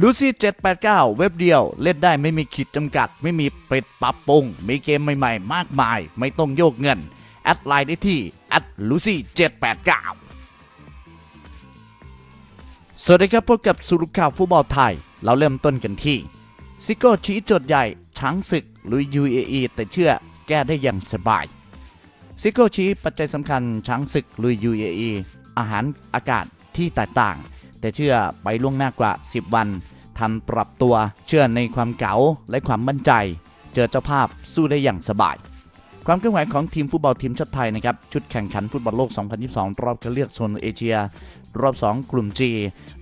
ลูซี่789 เว็บเดียวเล่นได้ไม่มีขีดจำกัด ไม่มีปิดปรับปรุง มีเกมใหม่ๆ มากมาย ไม่ต้องโยกเงิน แอดไลน์ได้ที่แอดลูซี่789 สวัสดีครับพบกับสุรุข่าวฟุตบอลไทย เราเริ่มต้นกันที่ซิโก้ชี้โจทย์ใหญ่ ช้างศึกลุย UAE แต่เชื่อแก้ได้อย่างสบาย ซิโก้ชี้ปัจจัยสำคัญช้างศึกลุย UAE อาหารอากาศที่แตกต่าง แต่เชื่อไปล่วงหน้ากว่า 10 วันทำปรับตัวเชื่อในความเก๋าและความมั่นใจ เจอเจ้าภาพสู้ได้อย่างสบาย ความเคลื่อนไหวของทีมฟุตบอลทีมชาติไทยนะครับชุดแข่งขันฟุตบอลโลก 2022 รอบคัดเลือกโซนเอเชีย รอบ 2 กลุ่ม G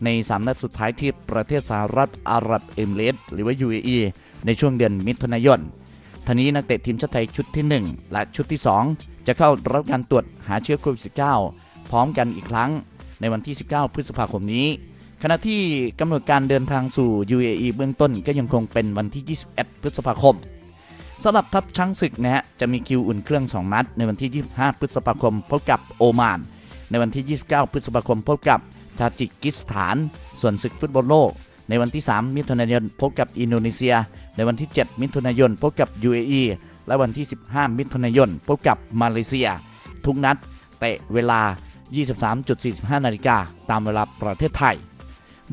ใน 3 นัดสุดท้ายที่ประเทศสหรัฐอาหรับเอมิเรตส์หรือว่า UAE ในช่วงเดือนมิถุนายนท่านี้นักเตะทีมชาติไทยชุดที่ 1 และชุดที่ 2 จะเข้ารับการตรวจหาเชื้อโควิด -19 พร้อมกันอีกครั้ง ในวันที่ 19 พฤษภาคมนี้ ขณะที่กำหนดการเดินทางสู่ UAE เบื้องต้นก็ยังคงเป็นวันที่ 21 พฤษภาคมสำหรับทัพช้างศึกนะฮะจะมีคิวอุ่นเครื่อง 2 นัด ในวันที่ 25 พฤษภาคมพบกับโอมาน ในวันที่ 29 พฤษภาคมพบกับทาจิกิสถาน ส่วนศึกฟุตบอลโลก ในวันที่ 3 มิถุนายนพบกับอินโดนีเซีย ในวันที่ 7 มิถุนายนพบกับ UAE และวันที่ 15 มิถุนายนพบกับมาเลเซีย ทุกนัดเตะเวลา 23.45 นาฬิกาตามเวลาประเทศไทย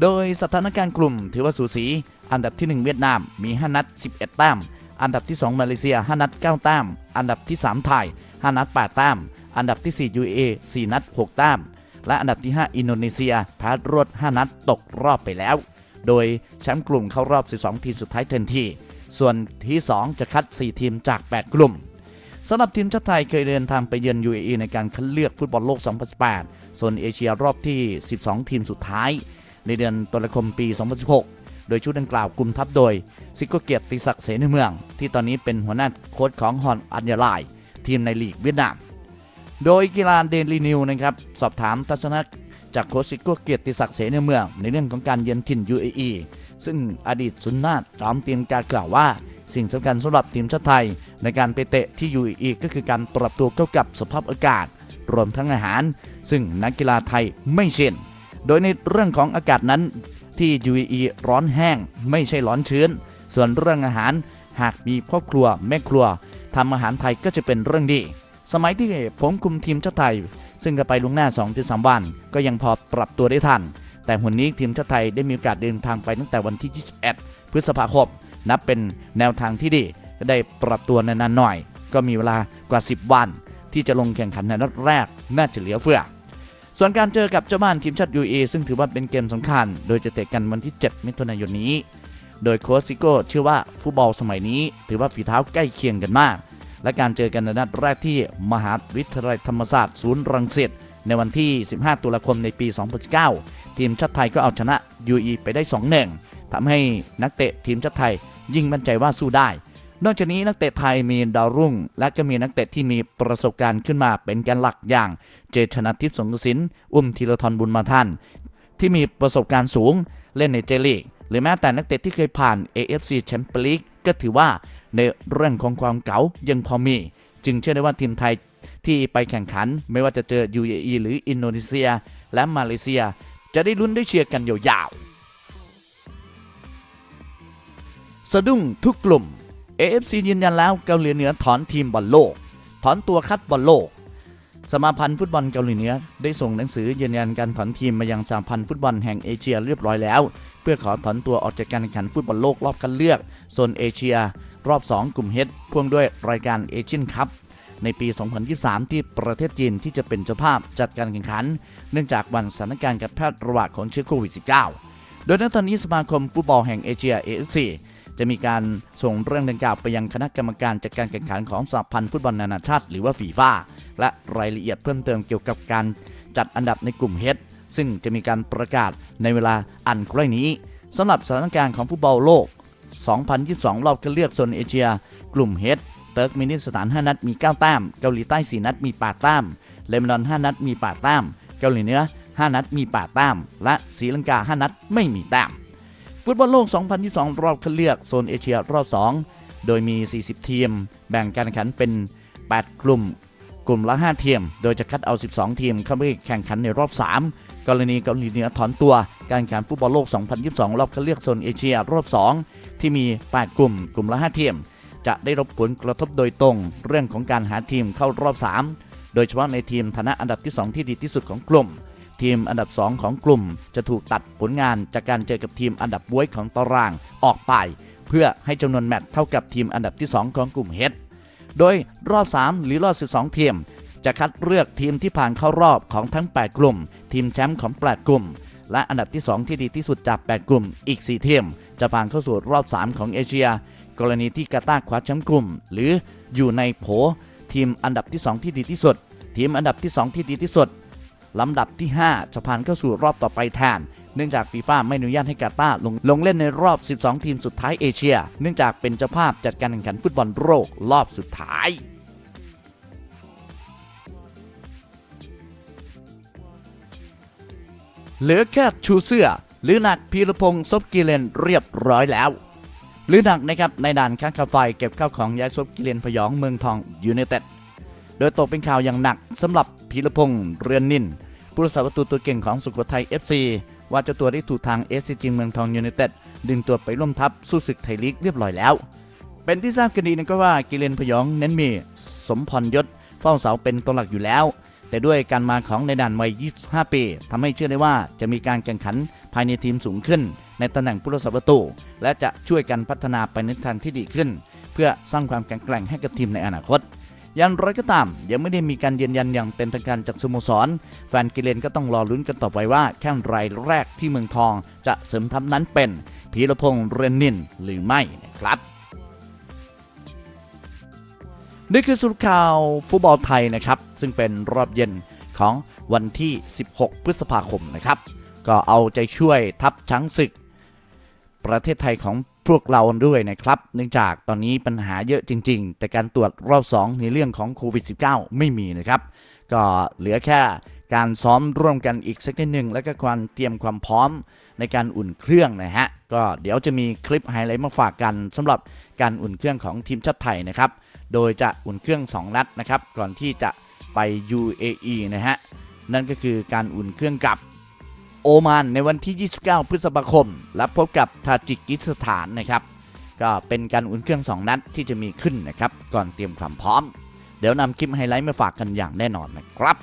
โดยสถานการณ์กลุ่มถือว่าสูสี อันดับที่ 1 เวียดนามมี 5 นัด 11 แต้ม อันดับที่ 2 มาเลเซีย 5 นัด 9 แต้ม อันดับที่ 3 ไทย 5 นัด 8 แต้ม อันดับที่ 4 UAE 4 นัด 6 แต้ม และอันดับที่ 5 อินโดนีเซียแพ้รวด 5 นัดตกรอบไปแล้ว โดยแชมป์กลุ่มเข้ารอบ 12 ทีมสุดท้ายทันที ส่วนที่ 2 จะคัด 4 ทีมจาก 8 กลุ่ม สำหรับทีมชาติไทยเคยเดินทางไปเยือน UAE ในการคัดเลือกฟุตบอลโลก 2018 โซนเอเชียรอบที่ 12 ทีมสุดท้าย ในเดือนตุลาคมปี 2016 โดยชุดดังกล่าวกลุ่มทัพโดย ซิโกเกียรติศักดิ์เสนเมือง ที่ตอนนี้เป็นหัวหน้าโค้ชของฮอนอัญญาลาย ทีมในลีกเวียดนาม โดยกีฬาเดลีนิวนะครับสอบถามทัศนะจากโค้ชซิโกเกียรติศักดิ์เสนเมือง ในเรื่องของการเยือนถิ่น UAE ซึ่งอดีตสุนนาถจอมเตียนกากล่าวว่า สิ่งสำคัญสำหรับทีมชาติไทย ในการไปเตะที่ UAE ก็คือการปรับตัวเข้ากับสภาพอากาศ รวมทั้งอาหาร ซึ่งนักกีฬาไทยไม่เช่น โดยในเรื่องของอากาศนั้นที่ UAE ร้อนแห้งไม่ใช่ร้อนชื้น ส่วนเรื่องอาหารหากมีครอบครัวแม่ครัวทำอาหารไทยก็จะเป็นเรื่องดี สมัยที่ผมคุมทีมชาติไทย ซึ่งก็ไปล่วงหน้า2-3วัน ก็ยังพอปรับตัวได้ทัน แต่หุ่นนี้ทีมชาติไทยได้มีโอกาสเดินทางไปตั้งแต่วันที่ 21 พฤษภาคมนับเป็นแนวทางที่ดี ได้ปรับตัวนานๆหน่อย ก็มีเวลากว่า 10 วัน ที่จะลงแข่งขันในนัดแรกน่าจะเหลือเฟือ ส่วนการเจอกับเจ้าบ้านทีมชาติ UAE ซึ่งถือว่าเป็นเกมสำคัญ โดยจะเตะกันวันที่ 7 มิถุนายนนี้ โดยโค้ชซิโก้เชื่อว่าฟุตบอลสมัยนี้ ถือว่าฝีเท้าใกล้เคียงกันมาก และการเจอกันในนัดแรกที่มหาวิทยาลัยธรรมศาสตร์ศูนย์รังสิตในวันที่ 15 ตุลาคมในปี 2019 ทีมชาติไทยก็เอาชนะ UAE ไปได้ 2-1ทำให้นักเตะทีมชาติไทยยิ่งมั่นใจว่าสู้ได้ นอกจากนี้นักเตะไทยมีดาวรุ่ง และก็มีนักเตะที่มีประสบการณ์ขึ้นมาเป็นแกนหลักอย่าง เจชนะทิพย์สงกสินอุ้มธีรทรบุญมาทันที่มีประสบการณ์สูงเล่นในเจลีกหรือแม้แต่นักเตะที่เคยผ่าน AFC Champions League ก็ถือว่าในเรื่องของความเก๋ายังพอมี จึงเชื่อได้ว่าทีมไทยที่ไปแข่งขันไม่ว่าจะเจอ UAE หรืออินโดนีเซีย และมาเลเซีย จะได้ลุ้นได้เชียร์กันยาวๆสะดุ้งทุกกลุ่ม AFC ยืนยันแล้วเกาหลีเหนือถอนทีมบอลโลก ถอนตัวคัดบอลโลก สมาพันธ์ฟุตบอลเกาหลีเหนือได้ส่งหนังสือยืนยันการถอนทีมมายังสหพันธ์ฟุตบอลแห่งเอเชียเรียบร้อยแล้ว เพื่อขอถอนตัวออกจากการแข่งขันฟุตบอลโลกรอบคัดเลือกโซนเอเชีย รอบ 2 กลุ่มเฮดพ่วงด้วยรายการเอเชียนคัพในปี 2023 ที่ประเทศจีนที่จะเป็นเจ้าภาพจัดการแข่งขัน เนื่องจากวันสถานการณ์การแพร่ระบาดของเชื้อโควิด -19 โดยในตอนนี้สมาคมฟุตบอลแห่งเอเชีย AFC จะมีการส่งเรื่องดังกล่าวไปยังคณะกรรมการจัดการแข่งขันของสหพันธ์ฟุตบอลนานาชาติ หรือว่าฟีฟ่าและรายละเอียดเพิ่มเติมเกี่ยวกับการจัดอันดับในกลุ่มเฮดซึ่งจะมีการประกาศในเวลาอันใกล้นี้สำหรับสถานการณ์ของฟุตบอลโลก 2022 รอบคัดเลือกโซนเอเชีย กลุ่มเฮดเติร์กมินิสถาน 5 นัดมี 9 แต้ม เกาหลีใต้ 4 นัดมี 8 แต้ม เลบานอน 5 นัดมี 8 แต้ม เกาหลีเหนือ 5 นัดมี 8 แต้ม และศรีลังกา 5 นัดไม่มีแต้ม ฟุตบอลโลก 2022 รอบคัดเลือกโซนเอเชียรอบ 2 โดยมี 40 ทีม แบ่งการแข่งขันเป็น 8 กลุ่ม กลุ่มละ 5 ทีม โดยจะคัดเอา 12 ทีมเข้าไปแข่งขันในรอบ 3 กรณีเกาหลีเหนือถอนตัว การแข่งขันฟุตบอลโลก 2022 รอบคัดเลือกโซนเอเชียรอบ 2 ที่มี 8 กลุ่ม กลุ่มละ 5 ทีม จะได้รับผลกระทบโดยตรง เรื่องของการหาทีมเข้ารอบ 3 โดยเฉพาะในทีมฐานะอันดับที่ 2 ที่ดีที่สุดของกลุ่ม ทีมอันดับ 2 ของกลุ่ม จะถูกตัดผลงานจากการเจอกับทีมอันดับบวยของตารางออกไป เพื่อให้จำนวนแมตช์เท่ากับทีมอันดับที่ 2 ของกลุ่มเฮดโดยรอบ 3 หรือรอบ 12 ทีม จะคัดเลือกทีมที่ผ่านเข้ารอบของทั้ง 8 กลุ่ม ทีมแชมป์ของ 8 กลุ่ม และอันดับที่ 2 ที่ดีที่สุดจาก 8 กลุ่มอีก 4 ทีม จะผ่านเข้าสู่รอบ 3 ของเอเชีย กรณีที่กาตาร์คว้าแชมป์กลุ่ม หรืออยู่ในโผทีมอันดับที่ 2 ที่ดีที่สุด ทีมอันดับที่ 2 ที่ดีที่สุด ลำดับที่ 5 จะผ่านเข้าสู่รอบต่อไปแทน เนื่องจากฟีฟ่าไม่อนุญาตให้กาตาร์ลงลงเล่นในรอบ 12 ทีมสุดท้ายเอเชีย เนื่องจากเป็นเจ้าภาพจัดการแข่งขันฟุตบอลโลกรอบสุดท้ายเหลือแค่ชูเสื้อหรือหนักพีรพงศ์ซบกิเลนเรียบร้อยแล้วหรือหนักนะครับในด่านค้างคาไฟเก็บข้าวของย้ายซบกิเลนพยองเมืองทองยูไนเต็ด โดยตกเป็นข่าวอย่างหนักสำหรับพีรพงศ์เรือนนินผู้รักษาประตูตัวเก่งของสุโขทัย FC ว่าเจ้าตัวได้ถูกทางเอสซีจีเมืองทองยูไนเต็ดดึงตัวไปร่วมทัพสู้ศึกไทยลีกเรียบร้อยแล้ว เป็นที่ทราบกันดีนะครับว่ากิเลนพยองเน้นมีสมพรยศเฝ้าเสาเป็นตัวหลักอยู่แล้ว แต่ด้วยการมาของในด่านวัย 25 ปีทำให้เชื่อได้ว่าจะมีการแข่งขันภายในทีมสูงขึ้น ในตำแหน่งผู้รักษาประตู และจะช่วยกันพัฒนาไปในทางที่ดีขึ้น เพื่อสร้างความแข็งแกร่งให้กับทีมในอนาคต อย่างไรก็ตาม ยังไม่ได้มีการยืนยันอย่างเป็นทางการจากสโมสร แฟนกิเลนก็ต้องรอลุ้นกันต่อไปว่าแข้งรายแรกที่เมืองทองจะเสริมทัพนั้นเป็นพีรพงษ์เรนนินหรือไม่นะครับนี่คือสรุปข่าวฟุตบอลไทยนะครับ ซึ่งเป็นรอบเย็นของวันที่ 16 พฤษภาคมนะครับ ก็เอาใจช่วยทัพช้างศึก ประเทศไทยของ พวกเราด้วยนะครับ เนื่องจากตอนนี้ปัญหาเยอะจริง ๆ แต่การตรวจรอบ 2 ในเรื่องของโควิด -19 ไม่มีนะครับ ก็เหลือแค่การซ้อมร่วมกันอีกสักนิดหนึ่งแล้วก็ความเตรียมความพร้อมในการอุ่นเครื่องนะฮะ ก็เดี๋ยวจะมีคลิปไฮไลท์มาฝากกันสำหรับการอุ่นเครื่องของทีมชาติไทยนะครับ โดยจะอุ่นเครื่อง 2 นัดนะครับ ก่อนที่จะไป UAE นะฮะ นั่นก็คือการอุ่นเครื่องกับ โอมานในวันที่ 29 พฤษภาคม และพบกับทาจิกิสถานนะครับ ก็เป็นการอุ่นเครื่อง 2 นัดที่จะมีขึ้นนะครับ ก่อนเตรียมความพร้อม เดี๋ยวนำคลิปไฮไลท์มาฝากกันอย่างแน่นอนนะครับ